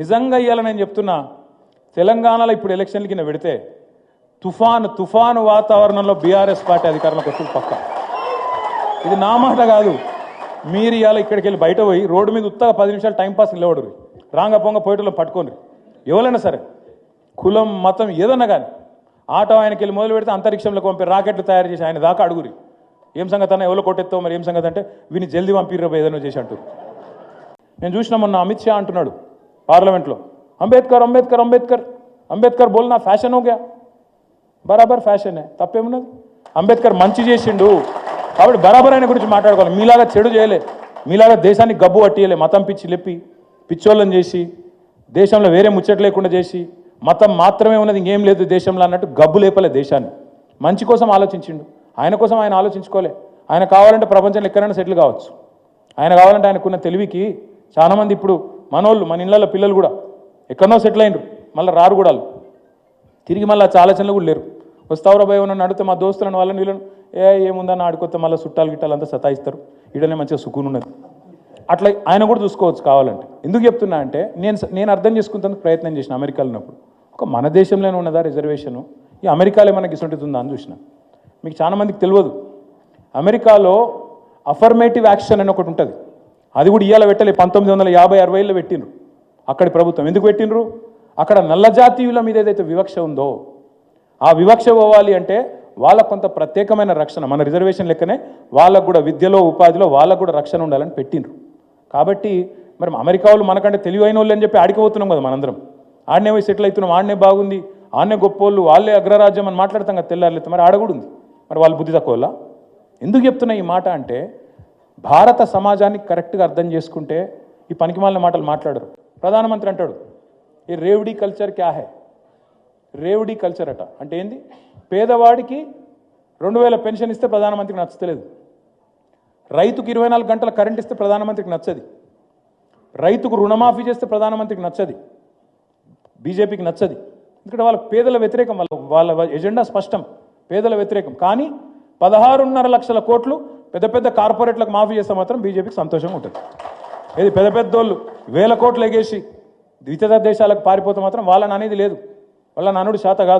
నిజంగా ఇవ్వాలని నేను చెప్తున్నా తెలంగాణలో ఇప్పుడు ఎలక్షన్ల కింద పెడితే తుఫాను తుఫాను వాతావరణంలో బీఆర్ఎస్ పార్టీ అధికారంలోకి వస్తుంది పక్క. ఇది నా మాట కాదు. మీరు ఇవాళ ఇక్కడికి వెళ్ళి బయట పోయి రోడ్డు మీద ఉత్తగా పది నిమిషాలు టైంపాస్ నిలబడరు. రాంగ పొంగ పోయేటలో పట్టుకోండి ఎవరైనా సరే కులం మతం ఏదన్నా కానీ ఆటో ఆయనకి వెళ్ళి మొదలు పెడితే అంతరిక్షంలోకి పంపి రాకెట్లు తయారు చేసి ఆయన దాకా అడుగురి. ఏం సంగతి అన్న ఎవరో కొట్టెత్తావు మరి? ఏం సంగతి అంటే వీని జల్దీ పంపిర్రబో ఏదైనా చేసి అంటారు నేను చూసిన మొన్న అమిత్ షా అంటున్నాడు పార్లమెంట్లో అంబేద్కర్ అంబేద్కర్ అంబేద్కర్ అంబేద్కర్ బోల్నా ఫ్యాషన్ హోగా బరాబర్ ఫ్యాషనే తప్పేమున్నది? అంబేద్కర్ మంచి చేసిండు. కాబట్టి బరాబర్ ఆయన గురించి మాట్లాడుకోవాలి. మీలాగా చెడు చేయలే. మీలాగా దేశాన్ని గబ్బు పట్టియలే. మతం పిచ్చి లెప్పి పిచ్చోళ్ళని చేసి దేశంలో వేరే ముచ్చట లేకుండా చేసి మతం మాత్రమే ఉన్నది ఇంకేం లేదు దేశంలో అన్నట్టు గబ్బు లేపలే దేశాన్ని. మంచి కోసం ఆలోచించిండు. ఆయన కోసం ఆయన ఆలోచించుకోలే. ఆయన కావాలంటే ప్రపంచంలో ఎక్కడైనా సెటిల్ కావచ్చు. ఆయన కావాలంటే ఆయనకున్న తెలివికి చాలామంది ఇప్పుడు మనోళ్ళు మన ఇళ్ళల్లో పిల్లలు కూడా. ఎక్కడనో సెటిల్ అయినరు. మళ్ళీ రారు కూడా వాళ్ళు. తిరిగి మళ్ళీ ఆ ఆలోచనలు కూడా లేరు. వస్తావురా భయ నన్ను అడిగితే మా దోస్తులను వాళ్ళని వీళ్ళని ఏ ఏముందని ఆడుకొస్తే మళ్ళీ చుట్టాలు గిట్టాలు అంతా సతాయిస్తారు. ఈడనే మంచిగా సుకూన్ ఉన్నది. అట్లా ఆయన కూడా చూసుకోవచ్చు కావాలంటే. ఎందుకు చెప్తున్నా అంటే నేను నేను అర్థం చేసుకుంటానికి ప్రయత్నం చేసిన అమెరికాలో ఉన్నప్పుడు. ఒక మన దేశంలోనే ఉన్నదా రిజర్వేషను? ఈ అమెరికాలో మనకి ఇటువంటిది ఉందా అని చూసిన. మీకు చాలా మందికి తెలియదు. అమెరికాలో అఫర్మేటివ్ యాక్షన్ అని ఒకటి ఉంటుంది. అది కూడా ఇవాళ పెట్టలే పంతొమ్మిది వందల యాభై అరవైలో పెట్టిండ్రు. అక్కడి ప్రభుత్వం ఎందుకు పెట్టిండ్రు? అక్కడ నల్ల జాతీయుల మీద ఏదైతే వివక్ష ఉందో ఆ వివక్ష పోవాలి అంటే వాళ్ళకు కొంత ప్రత్యేకమైన రక్షణ మన రిజర్వేషన్ లెక్కనే వాళ్ళకు కూడా విద్యలో ఉపాధిలో వాళ్ళకు కూడా రక్షణ ఉండాలని పెట్టిండ్రు. కాబట్టి మరి అమెరికా వాళ్ళు మనకంటే తెలివైన వాళ్ళు అని చెప్పి ఆడిపోతున్నాం కదా మనందరం. ఆడనే పోయి సెటిల్ అవుతున్నాం ఆడనే బాగుంది ఆడనే గొప్పోళ్ళు వాళ్ళే అగ్రరాజ్యం అని మాట్లాడతాం కదా తెల్లారులేదు మరి ఆడ కూడా ఉంది. మరి వాళ్ళు బుద్ధి తక్కువ ఎందుకు చెప్తున్నా ఈ మాట అంటే భారత సమాజాన్ని కరెక్ట్గా అర్థం చేసుకుంటే ఈ పనికిమాలిన మాటలు మాట్లాడరు. ప్రధానమంత్రి అంటాడు ఈ రేవడి కల్చర్ క్యా రేవుడీ కల్చర్ అట. అంటే ఏంది? పేదవాడికి రెండు వేల పెన్షన్ ఇస్తే ప్రధానమంత్రికి నచ్చలేదు రైతుకు ఇరవై నాలుగు గంటల కరెంట్ ఇస్తే ప్రధానమంత్రికి నచ్చది. రైతుకు రుణమాఫీ చేస్తే ప్రధానమంత్రికి నచ్చది. బీజేపీకి నచ్చది. ఎందుకంటే వాళ్ళ పేదల వ్యతిరేకం వాళ్ళ వాళ్ళ ఎజెండా స్పష్టం. పేదల వ్యతిరేకం. కానీ పదహారున్నర లక్షల కోట్లు పెద్ద పెద్ద కార్పొరేట్లకు మాఫీ చేస్తే మాత్రం బీజేపీకి సంతోషంగా ఉంటుంది. ఏది పెద్ద పెద్దోళ్ళు వేల కోట్లు ఎగేసి ఇతర దేశాలకు పారిపోతే మాత్రం వాళ్ళని అనేది లేదు. వాళ్ళ నానుడు శాత కాదు.